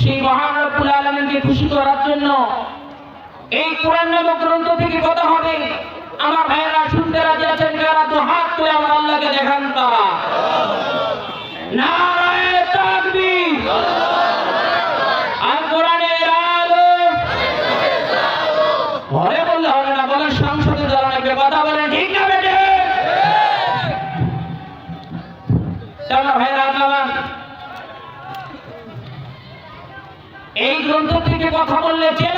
সেই মহান রব্বুল আলমিনকে খুশি করার জন্য এই কোরআন নামক গ্রন্থ থেকে কথা হবে। আমার ভাইয়েরা শুনতে রাজি আছেন যারা তো হাত তুলে আমার আল্লাহকে দেখান তারা। নারায়ণ তাকবীর। আর কথা বললে জেল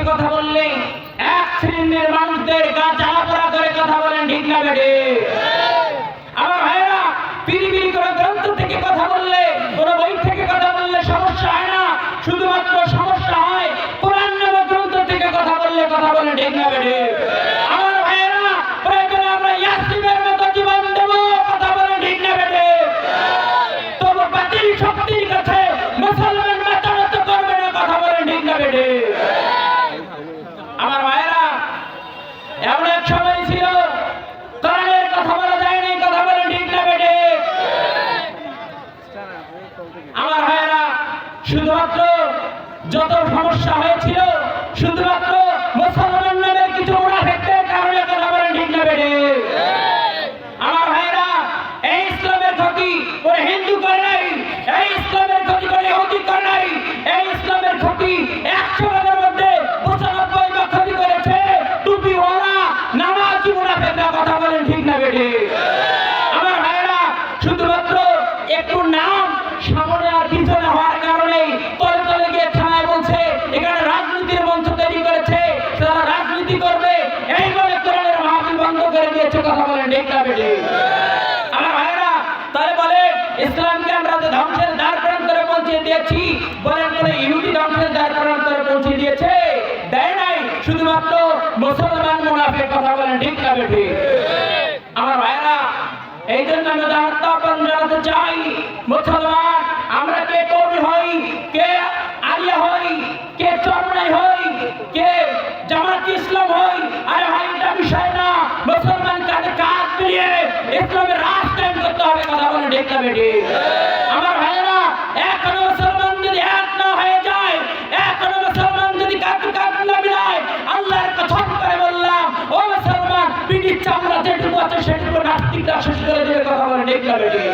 কোরআন কথা বললে এক শ্রেণির মানুষদের গা জ্বালাপোড়া করে কথা বলেন, ঠিক না বেটে? আমার ভাইরা পিরিবিরি করে গ্রন্থ থেকে কথা বললে, কোন বই থেকে কথা বললে সমস্যা হয় না। শুধুমাত্র সমস্যা হয় নামক গ্রন্থ থেকে কথা বললে কথা বলেন, ঠিক না বেটে? রাজনীতির মঞ্চ তৈরি করেছে রাজনীতি করবে, এই বলে কোরআনের মাহফিল করে আমার ভাইরা তাহলে বলে, ইসলামকে আমরা ধ্বংসের দ্বার প্রান্তরে পৌঁছে দিয়েছি, বলেন বলে ইহুদি ধ্বংসের দ্বার প্রান্তরে পৌঁছে দিয়েছে দেয় নাই শুধুমাত্র মুসলমান মুনাফের কথা বলেন ঠিক না বেঠি আমার ভাইরা এই জন্য আমি আহ্বান জানাতে চাই মুসলমান আমরা কে কবি হই কে আলিয়া হই কে চরমাই হই কে জামাত ইসলাম হই, আরে ভাই এটা বিষয় না। মুসলমান কাঁধে কাঁধ মিলিয়ে ইসলামের রাষ্ট্র কায়েম করতে হবে কথা বলে না বেটি? আমার ভাইরা এখনও মুসলমান যদি এক না হয়ে যায়, এখনও মুসলমান যদি কাঁধে কাঁধ না মিলায়, আল্লাহর কসম করে বললাম, ও মুসলমান পিঠির চামড়া যেটুকু আছে সেটুকু নাস্তিকরা শেষ করে দেবে কথা বলে না বেটি?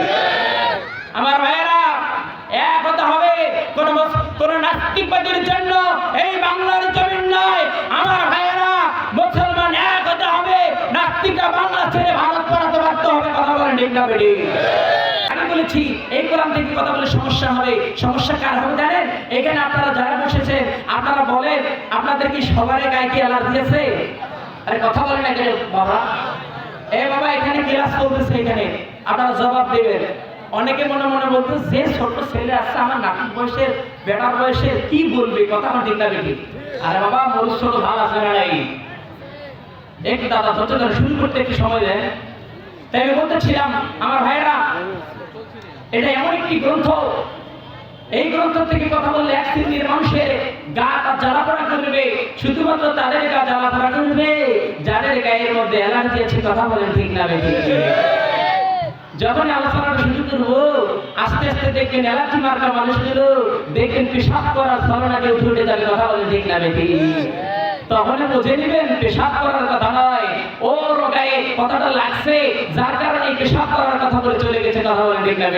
ঠিক না বেটি আমি বলেছি, এই কোরআন থেকে কথা বলে সমস্যা হবে। সমস্যা কার হবে জানেন? এখানে আপনারা যারা বসেছেন, আপনারা বলেন, আপনাদের কি সবার গায়ে কি অ্যালার্জি আছে? আরে কথা বলেন না কেন? বাবা। এ বাবা, এখানে ক্লাস চলতেছে, এখানে। আপনারা জবাব দেবেন। অনেকে মনে মনে বলতো, যে ছোট ছেলে আসছে আমার নাটক বয়সের, বেটার বয়সের, কি বলবে? কথা আমার ঠিক না বেটি আরে বাবা মরুষ ছোট ভাব আছে না নাই? একটু দাদা ধৈর্য ধরে শুরু করতে একটু সময় দেন। তাই আমি বলতেছিলাম, আমার ভাইরা এটা এমন একটি গ্রন্থ। এই গ্রন্থ থেকে কথা বললে এক শ্রেণির মানুষের গা তার জ্বালাপড়া করবে, শুধুমাত্র তাদের গা জ্বালাপড়া করবে, যাদের গায়ের মধ্যে অ্যালার্জি আছে কথা বলেন ঠিক না বেশি যখনই আলোচনার সুযোগ করব আস্তে আস্তে দেখবেন অ্যালার্জি মার্কা মানুষগুলো, দেখবেন পেশাব করার ছলনাকে উঠে উঠে যাবে কথা বলেন ঠিক না বেশি তখন বুঝে নিবেন, পেশাব করার কথা নয়। ওর গায়ে কথাটা লাগছে, যার কারণে পেশাব করার কথা বলে চলে গেছে কথা বলে ঠিক না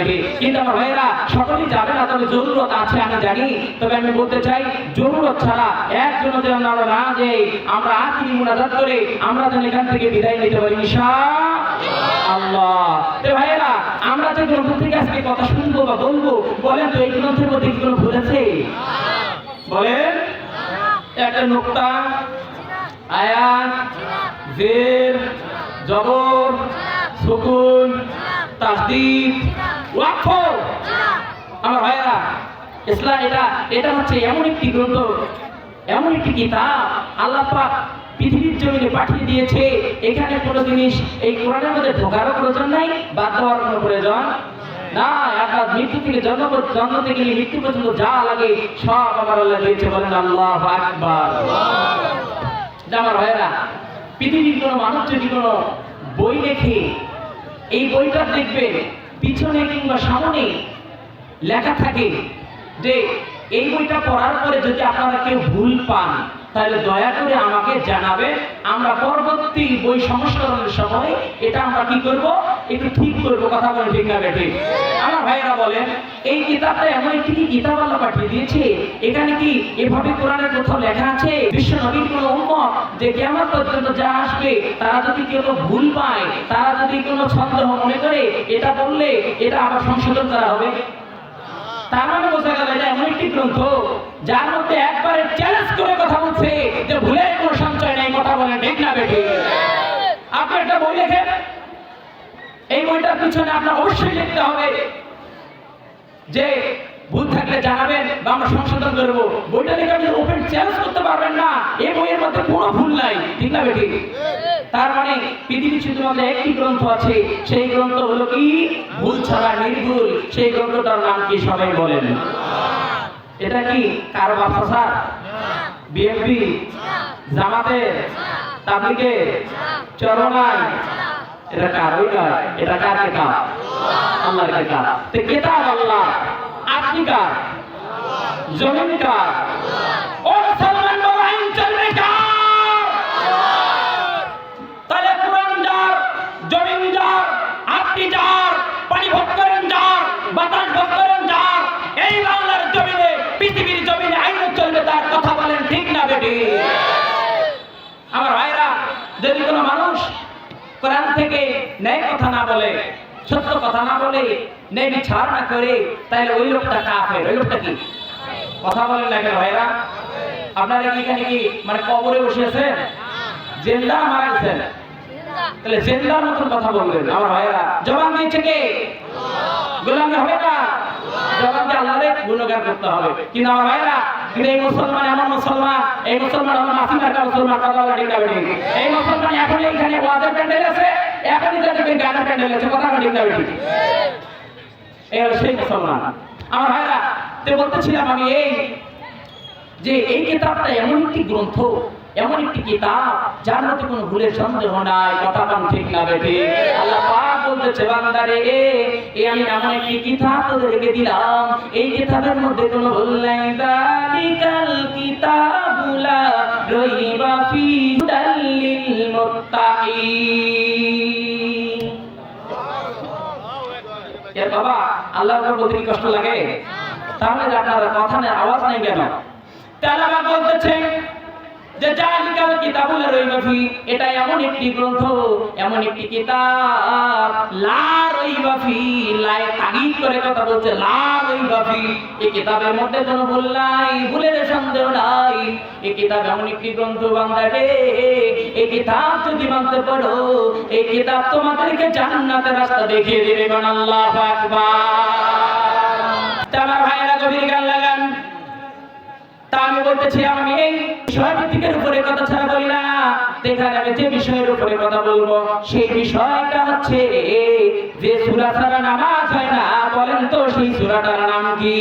কিন্তু আমার ভাইরা সকলেই যাবে না তবে জরুরত আছে, আমি জানি। তবে আমি বলতে চাই, জরুরত ছাড়া একজন যেন আমরা না যে আমরা আখিরি মুনাজাত করে আমরা যেন এখান থেকে বিদায় নিতে পারি ঈশা আল্লাহ। তো ভাইয়েরা, আমরা যে গ্রন্থ থেকে আজকে কথা শুনব বা বলব, বলেন তো, এই গ্রন্থের মধ্যে কোনো ভুল আছে? একটা নোক্তা, আয়াত, জের, জবর, সুকুন, তাসদিদ, ওয়াকফ। আমার ভাইরা ইসলাম এটা এটা হচ্ছে এমন একটি গ্রন্থ, এমন একটি কিতাব আল্লাহ পাক পৃথিবীর জমিনে পাঠিয়ে দিয়েছে। এখানে কোনো জিনিস এই কোরআনের মধ্যে ঢোকারও প্রয়োজন নাই, বাদ দেওয়ার কোনো প্রয়োজন না, আপনার মৃত্যু থেকে জন্ম জন্ম থেকে মৃত্যু পর্যন্ত যা লাগে সব আমার আল্লাহ দিয়েছে বলেন আল্লাহ আকবার। আমার ভাইয়েরা, পৃথিবীর কোনো মানুষ যদি কোনো বই লেখে, এই বইটা দেখবেন পিছনে কিংবা সামনে লেখা থাকে যে এই বইটা পড়ার পরে যদি আপনারা কেউ ভুল পান তাহলে দয়া করে আমাকে জানাবেন আমরা পরবর্তী বই সংস্করণের সময় এটা আমরা কি করব? একটু ঠিক করব, কথা বলে ঠিক না বেঠে। আমার ভাইয়েরা বলেন, এই কিতাবটা এমন একটি কি কিতাব আল্লাহ পাঠিয়ে দিয়েছে? এখানে কি এভাবে কোরআনের কোথাও লেখা আছে? বিশ্ব নবীর কোন উম্মত যে কেমন পর্যন্ত যা আসবে, তারা যদি কেউ ভুল পায়, তারা যদি কোনো সন্দেহ মনে করে, এটা বললে এটা আবার সংশোধন করা হবে। তার মানে বোঝা গেল এটা এমন একটি গ্রন্থ যার মধ্যে একবারে চ্যালেঞ্জ করে কথা বলছে যে ভুলে কোনো সঞ্চয় নেই, কথা বলে ঠিক না বেঠি। আপনি একটা বই লেখেন? এই বইটার পিছনে আপনার অবশ্যই লিখতে হবে যে ভুল থাকলে জানাবেন বা আমরা সংশোধন করব বইটা লিখে আপনি ওপেন চ্যালেঞ্জ করতে পারবেন না। এই বইয়ের মধ্যে কোনো ভুল নাই। ঠিক না বেঠি তার মানে পৃথিবীর শুধুমাত্র একটি গ্রন্থ আছে। সেই গ্রন্থ হলো কি? ভুল ছাড়া নির্ভুল। সেই গ্রন্থটার নাম কি সবাই বলেন? এটা কি কারও বাফসা বিএনপি? জামাতে? তাবলিগে? চরমায় এটা কার ওই এটা কার কিতাব? আল্লাহর কিতাব। তো কিতাব আল্লাহ। আপনি কার ও মুসলমান বলো আইন চলবে কার তাহলে কোরআন যার জমিন যার আপনি যার পানি ভোগ করেন যার বাতাস ভোগ করেন যার এই বাংলার জমিনে, পৃথিবীর জমিনে আইন চলবে তার কথা বলেন, ঠিক না বেটি? আমার ভাইরা, যদি কোনো মানুষ কোরআন থেকে ন্যায় কথা না বলে সত্য কথা না বলে ন্যায় বিচার না করে তাহলে ওই লোকটা কাফের। ওই লোকটা কি? কথা বলেন না কেন ভাইরা আপনারা কি এখানে কি মানে কবরে বসে আছেন? জেন্দা মারা গেছেন? তাহলে জেন্দার মতন কথা বলবেন আমার ভাইয়েরা। জবান দিয়েছে কে? গোলামি হবে না আল্লাহরে গুণগান করতে হবে। কিন্তু আমার ভাইয়েরা, কিন্তু এই মুসলমান এমন মুসলমান, এই মুসলমান আমার মাসি মার্কা মুসলমান বলা এই মুসলমান এখন এইখানে ওয়াদের প্যান্ডেল আছে। প্যান্ডেল আছে কথা না বেশি। এই হলো সেই মুসলমান। আমার ভাইরা বলতেছিলাম আমি এই যে এই কিতাবটা এমন একটি গ্রন্থ, এমন একটি কিতাব, যার মধ্যে কোনো ভুলের সন্দেহ নাই, কথা ঠিক না বেঠে। আল্লাহ বলতেছে বান্দারে, এ আমি এমন একটি কিতাব তোদেরকে দিলাম। এই কিতাবের মধ্যে কোনো ভুল নাই। দালিকাল কিতাবুলা রইবা ফি দাল্লিল মুত্তাকিন। এর বাবা, আল্লাহর উপর বলতে কষ্ট লাগে? তাহলে আপনার কথা নেই, আওয়াজ নেই কেন? আবার বলতেছে কিতাবুল ফি এটা এমন একটি গ্রন্থ, এমন একটি কিতাব, লা ফি তাগিদ করে কথা বলছে, লা ফি এই কিতাবের মধ্যে কোনো ভুল নাই, ভুলের সন্দেহ নাই। এই কিতাব এমন একটি গ্রন্থ এই কিতাব যদি মানতে এই কিতাব তোমাদেরকে জান্নাতের রাস্তা দেখিয়ে দিবে কোন আল্লাহু আকবার। তা আমার ভাইয়েরা গভীর লাগান তা আমি বলতেছিলাম আমি এই বিষয়ভিত্তিকের উপরে কথা ছাড়া বলি না। এখানে আমি যে বিষয়ের উপরে কথা বলব, সেই বিষয়টা হচ্ছে যে সুরা ছাড়া নামাজ হয় না, বলেন তো সেই সুরাটার নাম কি?